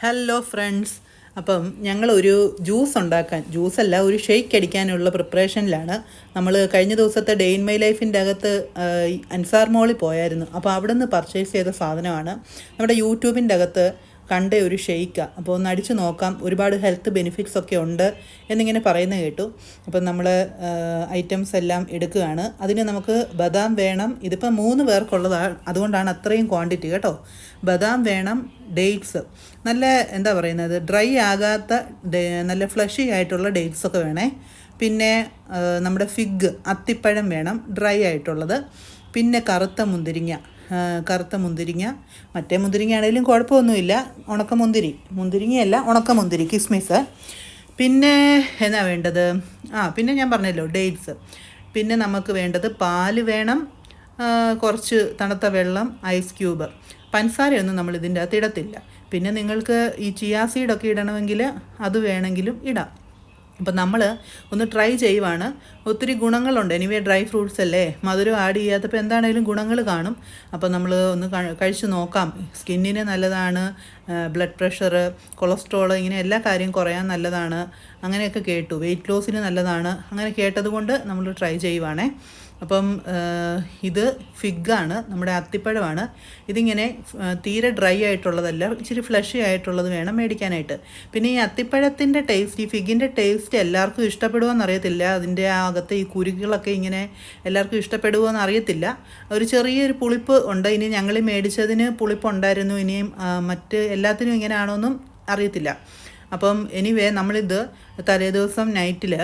Hello friends അപ്പം ഞങ്ങളൊരു juice ഉണ്ടാക്കാൻ ജ്യൂസല്ല ഒരു ഷെയ്ക്ക് അടിക്കാനുള്ള പ്രിപ്പറേഷനിലാണ് നമ്മൾ കഴിഞ്ഞ ദിവസത്തെ ഡേ ഇൻ മൈ ലൈഫിന്റെ അകത്ത് അൻസാർ മോളിൽ പോയായിരുന്നു. അപ്പോൾ അവിടെ നിന്ന് പർച്ചേസ് ചെയ്ത സാധനമാണ്. നമ്മുടെ യൂട്യൂബിന്റെ അകത്ത് കണ്ട ഒരു ഷെയ്ക്കാണ് അപ്പോൾ ഒന്ന് അടിച്ചു നോക്കാം. ഒരുപാട് ഹെൽത്ത് ബെനിഫിറ്റ്സ് ഒക്കെ ഉണ്ട് എന്നിങ്ങനെ പറയുന്ന കേട്ടു. അപ്പം നമ്മൾ ഐറ്റംസ് എല്ലാം എടുക്കുകയാണ്. അതിന് നമുക്ക് ബദാം വേണം. ഇതിപ്പോൾ മൂന്ന് പേർക്കുള്ളതാണ് അതുകൊണ്ടാണ് അത്രയും ക്വാണ്ടിറ്റി കേട്ടോ. ബദാം വേണം ഡേറ്റ്സ്. നല്ല എന്താ പറയുന്നത് ഡ്രൈ ആകാത്ത നല്ല ഫ്ലഷി ആയിട്ടുള്ള ഡേറ്റ്സ് ഒക്കെ വേണേ. പിന്നെ നമ്മുടെ ഫിഗ് അത്തിപ്പഴം വേണം ഡ്രൈ ആയിട്ടുള്ളത്. പിന്നെ കറുത്ത മുന്തിരിങ്ങ. കറുത്ത മുന്തിരിങ്ങ. മറ്റേ മുന്തിരിങ്ങ ആണെങ്കിലും കുഴപ്പമൊന്നുമില്ല. ഉണക്ക മുന്തിരി. മുന്തിരിങ്ങയല്ല ഉണക്ക മുന്തിരി. കിസ്മിസ്. പിന്നെ എന്നാ വേണ്ടത്? ആ പിന്നെ ഞാൻ പറഞ്ഞല്ലോ ഡേറ്റ്സ്. പിന്നെ നമുക്ക് വേണ്ടത് പാൽ വേണം കുറച്ച് തണുത്ത വെള്ളം ഐസ് ക്യൂബ്. പഞ്ചസാരയൊന്നും നമ്മൾ ഇതിന്റെ അകത്ത് ഇടത്തില്ല. പിന്നെ നിങ്ങൾക്ക് ഈ ചിയാ സീഡൊക്കെ ഇടണമെങ്കിൽ അത് വേണമെങ്കിലും ഇടാം. അപ്പം നമ്മൾ ഒന്ന് ട്രൈ ചെയ്യുവാണ്. ഒത്തിരി ഗുണങ്ങളുണ്ട്. എനിവേ ഡ്രൈ ഫ്രൂട്ട്സ് അല്ലേ? മധുരം ആഡ് ചെയ്യാത്തപ്പോൾ എന്താണേലും ഗുണങ്ങൾ കാണും. അപ്പോൾ നമ്മൾ ഒന്ന് കഴിച്ചു കഴിച്ച് നോക്കാം. സ്കിന്നിന് നല്ലതാണ്. ബ്ലഡ് പ്രഷർ കൊളസ്ട്രോൾ ഇങ്ങനെ എല്ലാ കാര്യവും കുറയാൻ നല്ലതാണ്. അങ്ങനെയൊക്കെ കേട്ടു. വെയിറ്റ് ലോസിന് നല്ലതാണ്. അങ്ങനെ കേട്ടതുകൊണ്ട് നമ്മൾ ട്രൈ ചെയ്യുവാണേ. അപ്പം ഇത് ഫിഗാണ് നമ്മുടെ അത്തിപ്പഴമാണ്. ഇതിങ്ങനെ തീരെ ഡ്രൈ ആയിട്ടുള്ളതല്ല. ഇച്ചിരി ഫ്ലഷി ആയിട്ടുള്ളത് വേണം മേടിക്കാനായിട്ട്. പിന്നെ ഈ അത്തിപ്പഴത്തിന്റെ ടേസ്റ്റ് ഈ ഫിഗിന്റെ ടേസ്റ്റ് എല്ലാവർക്കും ഇഷ്ടപ്പെടുമോയെന്ന് അറിയത്തില്ല. അതിന്റെ അകത്തെ ഈ കുരുകളൊക്കെ ഇങ്ങനെ എല്ലാവർക്കും ഇഷ്ടപ്പെടുമോയെന്ന് അറിയത്തില്ല. ഒരു ചെറിയൊരു പുളിപ്പ് ഉണ്ട്. ഇനി ഞങ്ങൾ മേടിച്ചതിന് പുളിപ്പുണ്ടായിരുന്നു. ഇനിയും മറ്റ് എല്ലാത്തിനും ഇങ്ങനെയാണോന്നും അറിയത്തില്ല. അപ്പം എനിവേ നമ്മളിത് തലേദിവസം നൈറ്റിൽ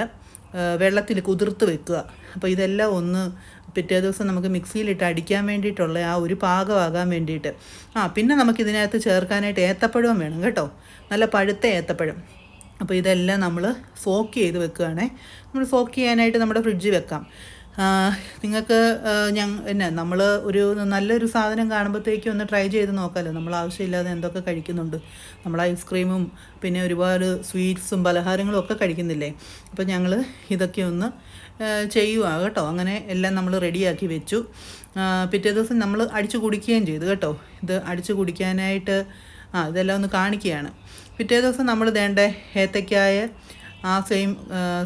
വെള്ളത്തിൽ കുതിർത്ത് വെക്കുക. അപ്പോൾ ഇതെല്ലാം ഒന്ന് പിറ്റേ ദിവസം നമുക്ക് മിക്സിയിലിട്ട് അടിക്കാൻ വേണ്ടിയിട്ടുള്ള ആ ഒരു പാകമാകാൻ വേണ്ടിയിട്ട്. ആ പിന്നെ നമുക്ക് ഇതിനകത്ത് ചേർക്കാനായിട്ട് ഏത്തപ്പഴവും വേണം കേട്ടോ. നല്ല പഴുത്ത ഏത്തപ്പഴം. അപ്പോൾ ഇതെല്ലാം നമ്മൾ സോക്ക് ചെയ്ത് വെക്കുകയാണേ നമ്മൾ സോക്ക് ചെയ്യാനായിട്ട് നമ്മുടെ ഫ്രിഡ്ജിൽ വെക്കാം. നിങ്ങൾക്ക് ഞങ്ങൾ എന്നാ നമ്മൾ ഒരു നല്ലൊരു സാധനം കാണുമ്പോഴത്തേക്കും ഒന്ന് ട്രൈ ചെയ്ത് നോക്കാമല്ലോ നമ്മൾ ആവശ്യമില്ലാതെ എന്തൊക്കെ കഴിക്കുന്നുണ്ട്. നമ്മൾ ഐസ്ക്രീമും പിന്നെ ഒരുപാട് സ്വീറ്റ്സും പലഹാരങ്ങളും ഒക്കെ കഴിക്കുന്നില്ലേ. അപ്പോൾ ഞങ്ങൾ ഇതൊക്കെ ഒന്ന് ചെയ്യുക കേട്ടോ. അങ്ങനെ എല്ലാം നമ്മൾ റെഡിയാക്കി വെച്ചു. പിറ്റേ ദിവസം നമ്മൾ അടിച്ചു കുടിക്കുകയും ചെയ്തു കേട്ടോ. ഇത് അടിച്ചു കുടിക്കാനായിട്ട് ആ ഇതെല്ലാം ഒന്ന് കാണിക്കുകയാണ്. പിറ്റേ ദിവസം നമ്മൾ വേണ്ട ഏത്തക്കായ ആ സെയിം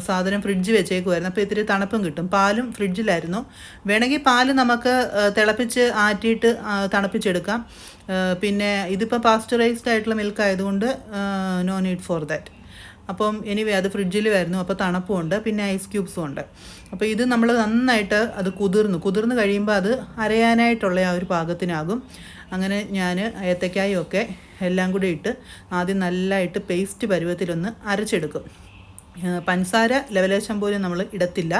സാധനം ഫ്രിഡ്ജ് വെച്ചേക്കുമായിരുന്നു അപ്പോൾ ഇത്തിരി തണുപ്പും കിട്ടും. പാലും ഫ്രിഡ്ജിലായിരുന്നു. വേണമെങ്കിൽ പാൽ നമുക്ക് തിളപ്പിച്ച് ആറ്റിയിട്ട് തണുപ്പിച്ചെടുക്കാം. പിന്നെ ഇതിപ്പോൾ പാസ്ചറൈസ്ഡ് ആയിട്ടുള്ള മിൽക്ക് ആയതുകൊണ്ട് നോ നീഡ് ഫോർ ദാറ്റ് അപ്പം എനിവേ അത് ഫ്രിഡ്ജിൽ വരുന്നു അപ്പോൾ തണുപ്പും ഉണ്ട്. പിന്നെ ഐസ് ക്യൂബ്സും ഉണ്ട്. അപ്പോൾ ഇത് നമ്മൾ നന്നായിട്ട് അത് കുതിർന്നു. കുതിർന്ന് കഴിയുമ്പോൾ അത് അരയാനായിട്ടുള്ള ആ ഒരു പാകത്തിനാകും. അങ്ങനെ ഞാൻ ഏത്തക്കായും ഒക്കെ എല്ലാം കൂടി ഇട്ട് ആദ്യം നല്ലതായിട്ട് പേസ്റ്റ് പരുവത്തിലൊന്ന് അരച്ചെടുക്കും. പഞ്ചസാര ലവലേശം പോലും നമ്മൾ ഇടത്തില്ല.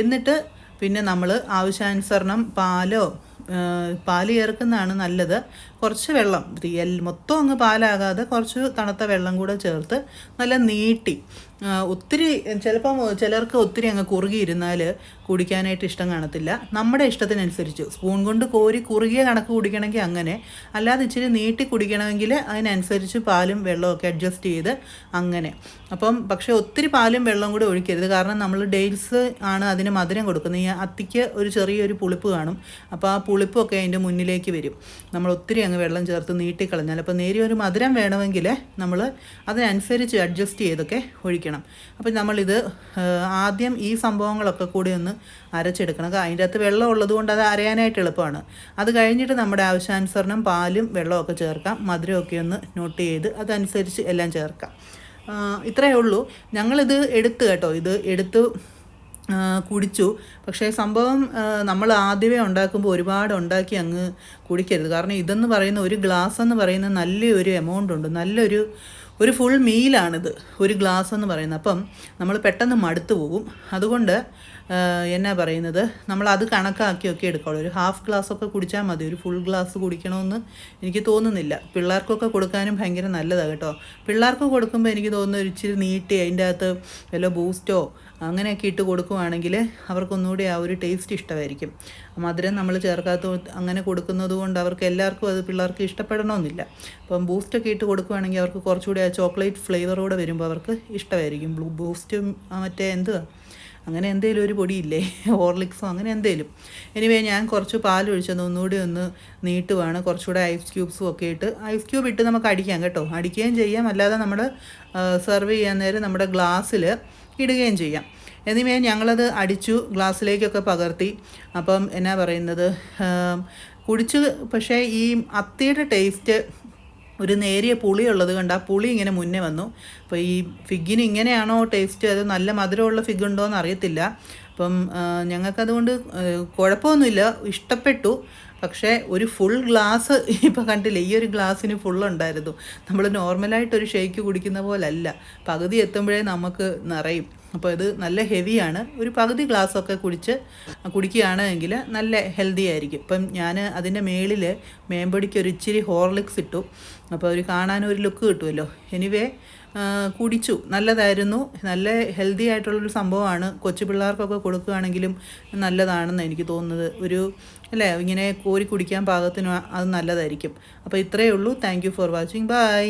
എന്നിട്ട് പിന്നെ നമ്മൾ ആവശ്യാനുസരണം പാലോ പാൽ ചേർക്കുന്നതാണ് നല്ലത്. കുറച്ച് വെള്ളം മൊത്തം അങ്ങ് പാലാകാതെ കുറച്ച് തണുത്ത വെള്ളം കൂടെ ചേർത്ത് നല്ല നീട്ടി ഒത്തിരി ചിലപ്പം ചിലർക്ക് ഒത്തിരി അങ്ങ് കുറുകിയിരുന്നാൽ കുടിക്കാനായിട്ട് ഇഷ്ടം കാണത്തില്ല. നമ്മുടെ ഇഷ്ടത്തിനനുസരിച്ച്. സ്പൂൺ കൊണ്ട് കോരി കുറുകിയ കണക്ക് കുടിക്കണമെങ്കിൽ അങ്ങനെ. അല്ലാതെ ഇച്ചിരി നീട്ടി കുടിക്കണമെങ്കിൽ അതിനനുസരിച്ച് പാലും വെള്ളവും ഒക്കെ അഡ്ജസ്റ്റ് ചെയ്ത് അങ്ങനെ. അപ്പം പക്ഷേ ഒത്തിരി പാലും വെള്ളവും കൂടി ഒഴിക്കരുത്. കാരണം നമ്മൾ ഡേറ്റ്സ് ആണ് അതിന് മധുരം കൊടുക്കുന്നത്. ഈ അത്തിക്ക് ഒരു ചെറിയൊരു പുളിപ്പ് കാണും. അപ്പോൾ ആ പുളിപ്പൊക്കെ അതിന്റെ മുന്നിലേക്ക് വരും. നമ്മൾ ഒത്തിരി അങ്ങ് വെള്ളം ചേർത്ത് നീട്ടിക്കളഞ്ഞാൽ. അപ്പോൾ നേരിയൊരു മധുരം വേണമെങ്കിൽ നമ്മൾ അതിനനുസരിച്ച് അഡ്ജസ്റ്റ് ചെയ്തൊക്കെ ഒഴിക്കണം. അപ്പോൾ നമ്മളിത് ആ, ആദ്യം ഈ സംഭവങ്ങളൊക്കെ കൂടി ഒന്ന് അരച്ചെടുക്കണം. അതിന്റെ അകത്ത് വെള്ളം ഉള്ളത് കൊണ്ട് അത് അരയാനായിട്ട് എളുപ്പമാണ്. അത് കഴിഞ്ഞിട്ട് നമ്മുടെ ആവശ്യാനുസരണം പാലും വെള്ളമൊക്കെ ചേർക്കാം. മധുരമൊക്കെ ഒന്ന് നോട്ട് ചെയ്ത് അതനുസരിച്ച് എല്ലാം ചേർക്കാം. ഇത്രയേ ഉള്ളൂ. ഞങ്ങളിത് എടുത്ത് കേട്ടോ. ഇത് എടുത്ത് കുടിച്ചു. പക്ഷേ സംഭവം നമ്മൾ ആദ്യമേ ഉണ്ടാക്കുമ്പോൾ ഒരുപാട് ഉണ്ടാക്കി അങ്ങ് കുടിക്കരുത്. കാരണം ഇതെന്ന് പറയുന്ന ഒരു ഗ്ലാസ് എന്ന് പറയുന്ന നല്ലൊരു എമൗണ്ട് ഉണ്ട്. നല്ലൊരു ഒരു ഫുൾ മീലാണിത് ഒരു ഗ്ലാസ് എന്ന് പറയുന്നത്. അപ്പം നമ്മൾ പെട്ടെന്ന് മടുത്തു പോകും. അതുകൊണ്ട് എന്നാ പറയുന്നത്? നമ്മൾ അത് കണക്കാക്കിയൊക്കെ എടുക്കുള്ളൂ. ഒരു ഹാഫ് ഗ്ലാസ് ഒക്കെ കുടിച്ചാൽ മതി. ഒരു ഫുൾ ഗ്ലാസ് കുടിക്കണമെന്ന് എനിക്ക് തോന്നുന്നില്ല. പിള്ളേർക്കൊക്കെ കൊടുക്കാനും ഭയങ്കര നല്ലതാണ് കേട്ടോ. പിള്ളേർക്ക് കൊടുക്കുമ്പോൾ എനിക്ക് തോന്നുന്നു ഒരു ഇച്ചിരി നീട്ടി അതിന്റെ അകത്ത് വല്ല ബൂസ്റ്റോ അങ്ങനെയൊക്കെ ഇട്ട് കൊടുക്കുവാണെങ്കിൽ അവർക്കൊന്നുകൂടി ആ ഒരു ടേസ്റ്റ് ഇഷ്ടമായിരിക്കും. മധുരം നമ്മൾ ചേർക്കാത്ത അങ്ങനെ കൊടുക്കുന്നത് കൊണ്ട് അവർക്ക് എല്ലാവർക്കും അത് പിള്ളേർക്ക് ഇഷ്ടപ്പെടണമെന്നില്ല. അപ്പം ബൂസ്റ്റൊക്കെ ഇട്ട് കൊടുക്കുവാണെങ്കിൽ അവർക്ക് കുറച്ചുകൂടി ചോക്ലേറ്റ് ഫ്ലേവറോടെ വരുമ്പോൾ അവർക്ക് ഇഷ്ടമായിരിക്കും. ബ്ലൂ ബൂസ്റ്റും മറ്റേ എന്തുവാ? അങ്ങനെ എന്തേലും ഒരു പൊടിയില്ലേ? ഹോർലിക്സോ അങ്ങനെ എന്തേലും. എനിവേ ഞാൻ കുറച്ച് ഒഴിച്ചത് ഒന്നുകൂടി ഒന്ന് നീട്ടുവാണ് കുറച്ചുകൂടെ ഐസ് ക്യൂബ്സും ഒക്കെ ഇട്ട്. ഐസ് ക്യൂബ് ഇട്ട് നമുക്ക് അടിക്കാം കേട്ടോ. അടിക്കുകയും ചെയ്യാം. അല്ലാതെ നമ്മൾ സെർവ് ചെയ്യാൻ നേരം നമ്മുടെ ഗ്ലാസ്സിൽ ഇടുകയും ചെയ്യാം. എന്നിവേ ഞങ്ങളത് അടിച്ചു ഗ്ലാസ്സിലേക്കൊക്കെ പകർത്തി. അപ്പം എന്നാ പറയുന്നത് കുടിച്ച്. പക്ഷേ ഈ അത്തിയുടെ ടേസ്റ്റ് ഒരു നേരിയ പുളിയുള്ളത് കൊണ്ട് ആ പുളി ഇങ്ങനെ മുന്നേ വന്നു. അപ്പോൾ ഈ ഫിഗിന് ഇങ്ങനെയാണോ ടേസ്റ്റ് അത് നല്ല മധുരമുള്ള ഫിഗ് ഉണ്ടോ എന്ന് അറിയത്തില്ല. അപ്പം ഞങ്ങൾക്കതുകൊണ്ട് കുഴപ്പമൊന്നുമില്ല. ഇഷ്ടപ്പെട്ടു. പക്ഷേ ഒരു ഫുൾ ഗ്ലാസ് ഇപ്പോൾ കണ്ടില്ലേ ഈ ഒരു ഗ്ലാസ്സിന് ഫുൾ ഉണ്ടായിരുന്നു. നമ്മൾ നോർമലായിട്ട് ഒരു ഷേക്ക് കുടിക്കുന്ന പോലല്ല. പകുതി എത്തുമ്പോഴേ നമുക്ക് നിറയും. അപ്പോൾ ഇത് നല്ല ഹെവിയാണ്. ഒരു പകുതി ഗ്ലാസ്സൊക്കെ കുടിച്ച് കുടിക്കുകയാണെങ്കിൽ നല്ല ഹെൽത്തി ആയിരിക്കും. ഇപ്പം ഞാൻ അതിന്റെ മേളിൽ മേമ്പൊടിക്ക് ഒരു ഇച്ചിരി ഹോർലിക്സ് ഇട്ടു. അപ്പോൾ ഒരു കാണാൻ ഒരു ലുക്ക് കിട്ടുമല്ലോ. എനിവേ കുടിച്ചു. നല്ലതായിരുന്നു. നല്ല ഹെൽത്തി ആയിട്ടുള്ളൊരു സംഭവമാണ്. കൊച്ചു പിള്ളേർക്കൊക്കെ കൊടുക്കുകയാണെങ്കിലും നല്ലതാണെന്ന് എനിക്ക് തോന്നുന്നത്. ഒരു അല്ലേ ഇങ്ങനെ കോരി കുടിക്കാൻ പാകത്തിന് അത് നല്ലതായിരിക്കും. അപ്പോൾ ഇത്രയേ ഉള്ളൂ. Thank for watching. ബൈ.